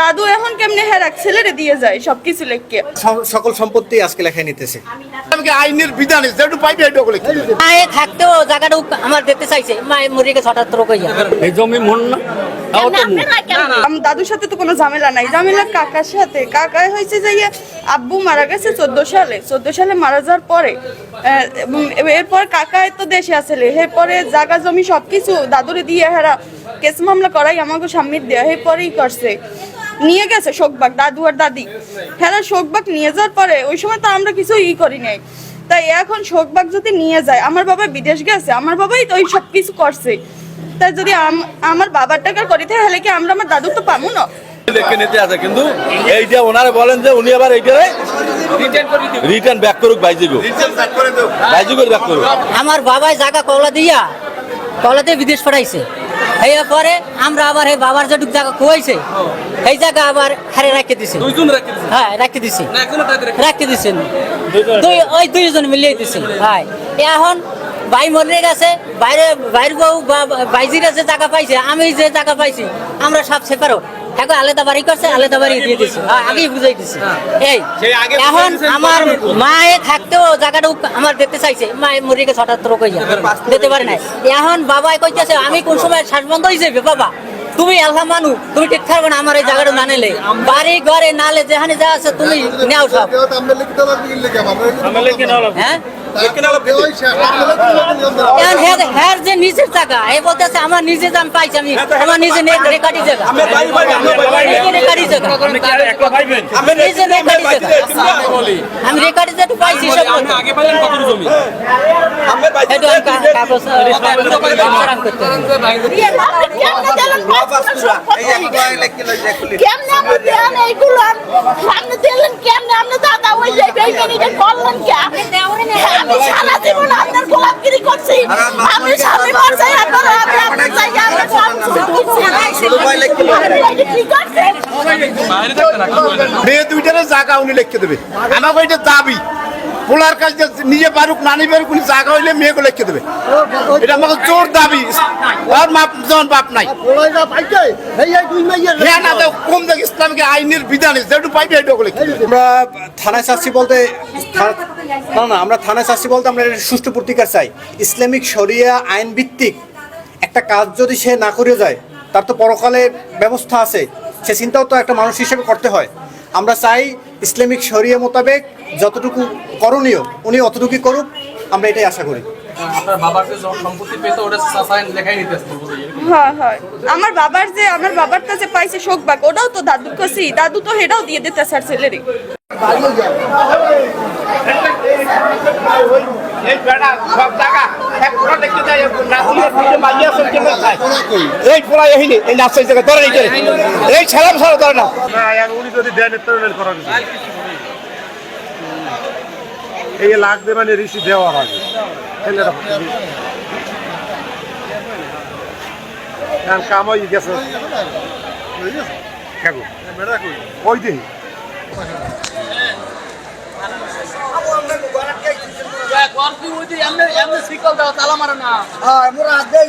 দাদু এখন কেমনে হ্যাঁ ছেলেরে দিয়ে যায় সবকিছু লেখকে। সকল সম্পত্তি আজকে লেখায় নিতেছে। আমাকে আইনের বিধান যেটু পাইবে এটা বলে মায়ে থাকতেও জায়গাটা আমার দেখতে চাইছে মায়ে মরে গেছে হঠাৎ করে কইয়া। এই জমি মন দাদুর সাথে তো কোনো ঝামেলা নাই। ঝামেলা কাকার সাথে। কাকায় হয়েছে যে ইয়ে, আব্বু মারা গেছে চোদ্দ সালে। চোদ্দ সালে মারা যাওয়ার পরে এরপর কাকায় তো দেশে আসলে এরপরে জায়গা জমি সবকিছু দাদুরে দিয়ে হেরা কেস মামলা করাই আমাকে সামিট দেয়া এরপরেই করছে। নিয়ে গেছে শোকবাগ দাদু আর দাদি। হ্যাঁ শোকবাগ নিয়ে যাওয়ার পরে ওই সময় তো আমরা কিছু ই করি নাই। তাই এখন শোকবাগ যদি নিয়ে যায় আমার বাবা বিদেশ গেছে আমার বাবাই তো ওই সব কিছু করছে। তাই যদি আমার বাবার টাকা করি তাহলে কি আমরা আমার দাদু তো পাবো না? দেখে নিতে আছে কিন্তু এইটা ওনারা বলেন যে উনি আবার এইটারে রিটার্ন ব্যাক করুক বাইজিগো বাইজিগো ব্যাক করুক। আমার বাবাই জায়গা কলা দিয়া কলাতে বিদেশ পাঠাইছে। এই পরে আমরা আবার এই বাবার যেটুক জায়গা খুয়াইছে এই জায়গা আবার হারে রাখতে দিছে। দুইজন রাখি দিছি? হ্যাঁ রাখতে দিছে। রাখি- দিছেন। দুই ওই দুইজন মিলিয়ে দিছি। হ্যাঁ। এখন ভাই মরে গেছে বাইরে বাইর বউ বা বাইজির আছে জায়গা পাইছে আমি যে টাকা পাইছি আমরা সব সেপারো এখন আলাদা বাড়ি করছে আলাদা বাড়ি দিয়ে দিছে। হ্যাঁ, আগেই বুঝাই দিছে। এই এখন আমার মায়ে থাকতেও জায়গাটা আমার দেখতে চাইছে মায়ে মরে গেছে হঠাৎ করে কইয়া। দিতে পারে নাই। এখন বাবাই কইতেছে আমি কোন সময় শ্বাস বন্ধ হয়ে যাবে বাবা? তুমি আল্লাহ মানু তুমি ঠিক থাকবে না আমার এই জায়গাটা না নিলে। বাড়ি ঘরে নালে যেখানে যা আছে তুমি নেও সব। হ্যাঁ? এখন হ্যাঁ- হ্যাঁ। যে নিজের জায়গা এ বলতেছে আমার নিজে দাম পাইছি আমি আমার নিজে নে- জায়গা। রেকাটি জায়গা। আপনি নিজে জায়গা। আমি রেকাটি যেটু পাইছি সব আগে পাইলেন কত জমি। আপনি কেমনে আপনি দেন এইগুলো? আপনি দিলেন কেমনে? আপনি দাদা ওই যে বেইমানিটা করলেন কে? আমি সারা জীবন আপনার গোলাপগিরি করছি। আমি স্বামী আপনার আমি আপনার জায়গায় মেয়ে দুইটারে জায়গা উনি লিখে দেবে। আমাকে এটা দাবি। পোলার যে নিজে পারুক নানি পারুক উনি জায়গা হইলে মেয়েকে লিখে দেবে। এটা আমাকে জোর দাবি। আর মাপ যেমন বাপ নাই। হ্যাঁ না কোন দেখ, ইসলামকে আইনের বিধান যেটু পাইবে এটা লিখে আমরা থানায় চাচ্ছি বলতে না না, আমরা থানায় চাচ্ছি বলতে আমরা সুষ্ঠু প্রতিকার চাই। ইসলামিক শরিয়া আইন ভিত্তিক একটা কাজ যদি সে না করে যায়, তার তো পরকালে ব্যবস্থা আছে। সে চিন্তাও তো একটা মানুষ হিসেবে করতে হয়। আমরা চাই ইসলামিক শরিয়া মোতাবেক যতটুকু করণীয় উনি অতটুকুই করুক আমরা এটাই আশা করি। আপনার বাবার যে সম্পত্তি পেতো ওটা সাইন লেখাই নিতে আসতো বলব হ্যাঁ আমার বাবার যে আমার বাবার কাছে পাইছে শোকবাগ ওটাও তো দাদুর কাছেই দাদু তো হেটাও দিয়ে দিতে স্যার ছেলেরে। এই বেড়া সব জায়গা এক ফোঁটা দেখতে যায় না হলে নিজে মাইয়া আছে কেন চায় এই পোলা এই নে এই নাচের জায়গা ধরে এই এই ছাড়াম ছাড়া ধরে না। উনি যদি দেন তো করার এই লাগবে মানে ঋষি দেওয়ার আগে ছেলেরা কারণ কাম হয়ে গেছে? ওই দিন শিকল দাও তালা মারে না মোরা দেই